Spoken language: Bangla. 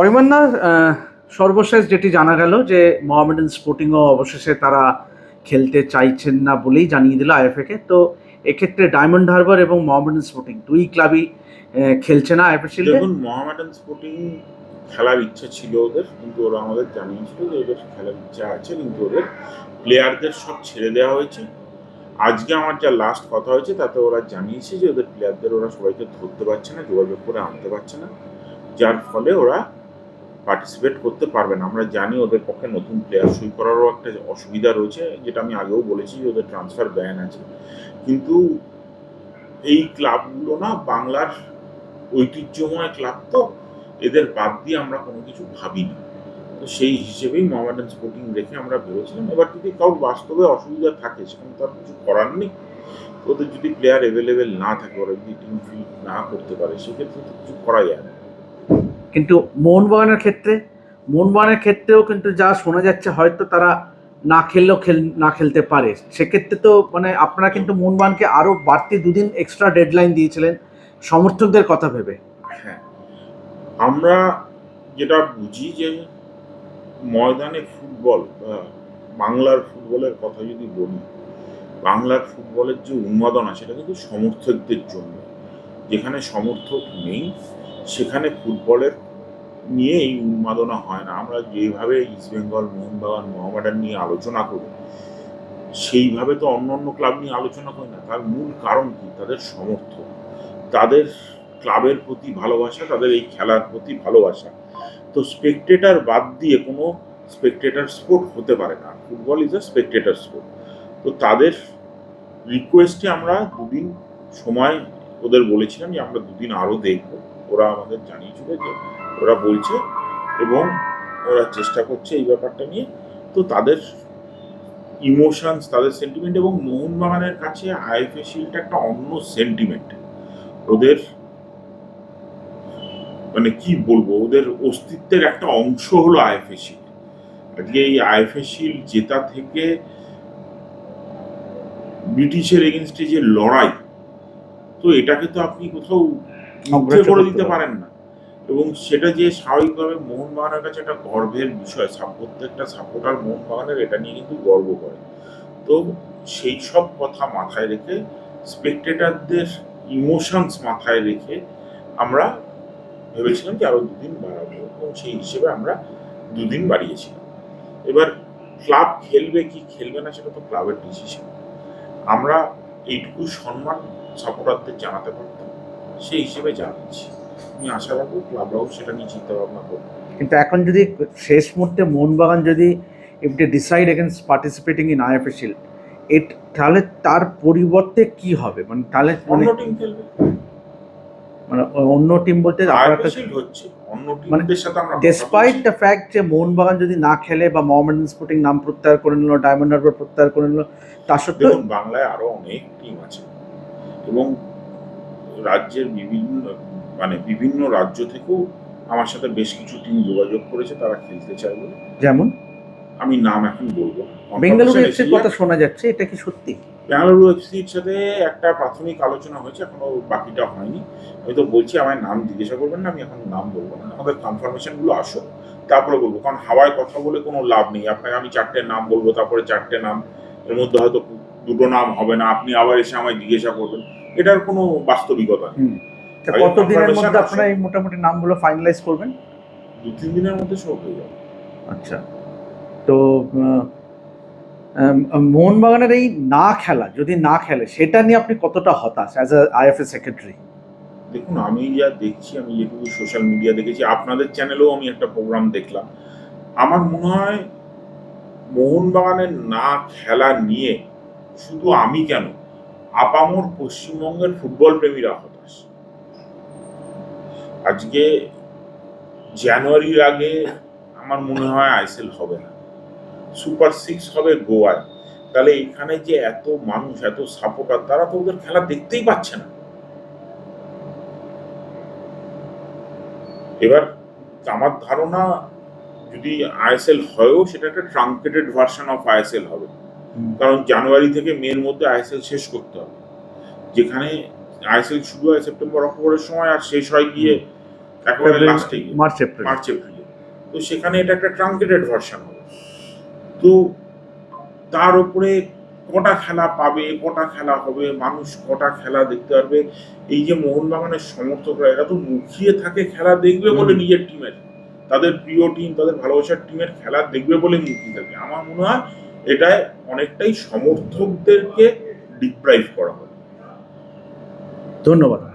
অরিমান্না সর্বশেষ যেটি জানা গেল যে মোহামেডান স্পোর্টিংও অবশেষে তারা খেলতে চাইছেন না বলেই জানিয়ে দিল আইএফএ কে। তো এক্ষেত্রে ডায়মন্ড হারবার এবং মোহামেডান স্পোর্টিং দুই ক্লাবই খেলছে না আইএফএ শিল্ডে? দেখুন, মোহামেডান স্পোর্টিং খেলার ইচ্ছা ছিল ওদের, কিন্তু ওরা আমাদের জানিয়েছিল যে ওদের খেলার ইচ্ছা আছে, কিন্তু ওদের প্লেয়ারদের সব ছেড়ে দেওয়া হয়েছে। আজকে আমার যা লাস্ট কথা হয়েছে, তাতে ওরা জানিয়েছে যে ওদের প্লেয়ারদের ওরা সবাইকে ধরতে পারছে না, যোগাযোগ করে আনতে পারছে না। যার ফলে ওরা পার্টিসিপেট করতে পারবে না। আমরা জানি ওদের পক্ষে নতুন প্লেয়ার সই করারও একটা অসুবিধা রয়েছে, যেটা আমি আগেও বলেছি ওদের ট্রান্সফার ব্যান আছে। কিন্তু এই ক্লাবগুলো না, বাংলার ঐতিহ্যময় ক্লাব তো এদের বাদ দিয়ে আমরা কোনো কিছু ভাবি না তো সেই হিসেবেই মোহামেডান স্পোর্টিং রেখে আমরা ভেবেছিলাম এবার যদি কাউ বাস্তবে অসুবিধা থাকে, সেখানে তো আর কিছু করার নেই। ওদের যদি প্লেয়ার অ্যাভেলেবেল না থাকে, ওরা যদি টিম ফিল না করতে পারে, সেক্ষেত্রে তো কিছু করা যায় না। কিন্তু মোহনবাগানের ক্ষেত্রে, মোহনবাগানের ক্ষেত্রেও কিন্তু যা শোনা যাচ্ছে হয়তো তারা না খেললেও খেল, না খেলতে পারে। সেক্ষেত্রে তো মানে আপনারা কিন্তু মোহনবাগানকে আরও বাড়তি দুদিন এক্সট্রা ডেডলাইন দিয়েছিলেন সমর্থকদের কথা ভেবে। হ্যাঁ। আমরা যেটা বুঝি যে ময়দানে ফুটবল বাংলার ফুটবলের কথা যদি বলি, বাংলার ফুটবলের যে উন্মাদনা, সেটা কিন্তু সমর্থকদের জন্য। যেখানে সমর্থক নেই সেখানে ফুটবলের নিয়ে এই উন্মাদনা হয় না। আমরা যেভাবে ইস্টবেঙ্গল মোহনবাগান মোহামেডান নিয়ে আলোচনা করি, সেইভাবে তো অন্য অন্য ক্লাব নিয়ে আলোচনা করি না। তার মূল কারণ কি? তাদের সমর্থক। তাদের ক্লাবের প্রতি ভালোবাসা, তাদের এই খেলার প্রতি ভালোবাসা। তো স্পেকটেটার বাদ দিয়ে কোনো স্পেকটেটার স্পোর্ট হতে পারে না। Football is a spectator sport তো তাদের রিকোয়েস্টে আমরা দুদিন সময়, ওদের বলেছিলাম যে আমরা দুদিন আরও দেখব। ওরা আমাদের জানিয়েছিল যে ওরা বলছে এবং ওরা চেষ্টা করছে এই ব্যাপারটা নিয়ে। তো তাদের ইমোশনস তাদের সেন্টিমেন্ট এবং মোহনবাগানের কাছে আইএফএ শিল্ড একটা অন্য সেন্টিমেন্ট ওদের মানে কি বলব, ওদের অস্তিত্বের একটা অংশ হলো আইএফএ শিল্ড আজকে এই আইএফএ শিল্ড জেতা থেকে ব্রিটিশের এগেনস্টে যে লড়াই, তো এটাকে তো আপনি কোথাও অগ্রাহ্য করে দিতে পারেন না। এবং সেটা যে স্বাভাবিকভাবে মোহনবাগানের কাছে একটা গর্বের বিষয় প্রত্যেকটা সাপোর্টার মোহনবাগানের এটা নিয়ে কিন্তু গর্ব করে। তো সেই সব কথা মাথায় রেখে স্পেকটেটারদের ইমোশনস মাথায় রেখে আমরা ভেবেছিলাম যে আরও দুদিন বাড়াবো এবং সেই হিসেবে আমরা দুদিন বাড়িয়েছিলাম। এবার ক্লাব খেলবে কি খেলবে না সেটা তো ক্লাবের ডিসিশন আমরা এইটুকু সম্মান সাপোর্টারদের জানাতে পারতাম। সেই হিসেবে জানাচ্ছি আমি আশা রাখব ক্লাবরাও সেটা নিয়ে চিন্তা ভাবনা করবে। কিন্তু এখন যদি শেষ মুহূর্তে মোহনবাগান যদি if decide against participating in IFA shield at তাহলে তার পরিবর্তে কি হবে? মানে তাহলে মানে অন্য টিম খেলবে। মানে অন্য টিম বলতে শিল্ড হচ্ছে। অন্য মানে টিমদের সাথে আমরা ডেসপাইট দ্য ফ্যাক্ট যে মোহনবাগান যদি না খেলে বা মোহামেডান স্পোর্টিং নাম প্রত্যাহার করে নিল ডায়মন্ড হারবার প্রত্যাহার করে নিল তা সত্ত্বেও বাংলায় আরও অনেক টিম আছে। এবং রাজ্যের বিভিন্ন মানে বিভিন্ন রাজ্য থেকেও আমার সাথে বেশ কিছু টিম যোগাযোগ করেছে তারা খেলতে চায় বলে যেমন? আমি নাম এখন বলব। বেঙ্গালুরু এফসির কথা শোনা যাচ্ছে এটা কি সত্যি? বেঙ্গালুরু এফসির সাথে একটা প্রাথমিক আলোচনা হয়েছে এখনও বাকিটা হয়নি। আমি তো বলছি আমার নাম জিজ্ঞাসা করবেন না আমি এখন নাম বলব না। আমাদের কনফার্মেশনগুলো আসো তারপরে বলব। কারণ হাওয়ায় কথা বলে কোনো লাভ নেই। আপনাকে আমি চারটে নাম বলব তারপরে চারটে নাম। এর মধ্যে হয়তো দুটো নাম হবে না। আপনি আবার এসে আমায় জিজ্ঞাসা করবেন। এটার কোনো বাস্তবিকতা নেই। তা আগে কত দিনের confirmation মধ্যে আপনারা এই মোটামুটি নামগুলো ফাইনালাইজ করবেন? দু তিন দিনের মধ্যে সব হয়ে যাবে। আচ্ছা। তো মোহনবাগানের এই না খেলা যদি না খেলে সেটা নিয়ে আপনি কতটা হতাশ অ্যাজ আ আইএফএ সেক্রেটারি দেখুন আমি যা দেখছি আমি যেটুকু সোশ্যাল মিডিয়া দেখেছি আপনাদের চ্যানেলেও আমি একটা প্রোগ্রাম দেখলাম। আমার মনে হয় মোহনবাগানের না খেলা নিয়ে শুধু আমি কেন আপামর পশ্চিমবঙ্গের ফুটবল প্রেমীরা হতাশ আজকে জানুয়ারির আগে আমার মনে হয় আইসেল হবে না। সুপার সিক্স হবে গোয়ায়। তাহলে এখানে যে এত মানুষ, এত সাপোর্টার, তারা তো ওদের খেলা দেখতেই পাচ্ছে না। এবার আমার ধারণা, যদি আইএসএল হয়ও, সেটা একটা ট্রাঙ্কেটেড ভার্সন অফ আইএসএল হবে। কারণ জানুয়ারি থেকে মের মধ্যে আইএসএল শেষ করতে হবে। যেখানে আইএসএল শুরু হয় সেপ্টেম্বর অক্টোবরের সময় আর শেষ হয় গিয়ে একেবারে লাস্টে মার্চ এপ্রিল মার্চ এপ্রিলে তো সেখানে এটা একটা ট্রাঙ্কেটেড ভার্সন হবে। তো তার উপরে কটা খেলা পাবে কটা খেলা হবে মানুষ কটা খেলা দেখতে পারবে? এই যে মোহনবাগানের সমর্থকরা এরা তো মুখিয়ে থাকে খেলা দেখবে বলে নিজের টিমের তাদের প্রিয় টিম তাদের ভালোবাসার টিমের খেলা দেখবে বলে মুখিয়ে থাকে। আমার মনে হয় এটায় অনেকটাই সমর্থকদেরকে ডিপ্রাইভ করা হয়। ধন্যবাদ।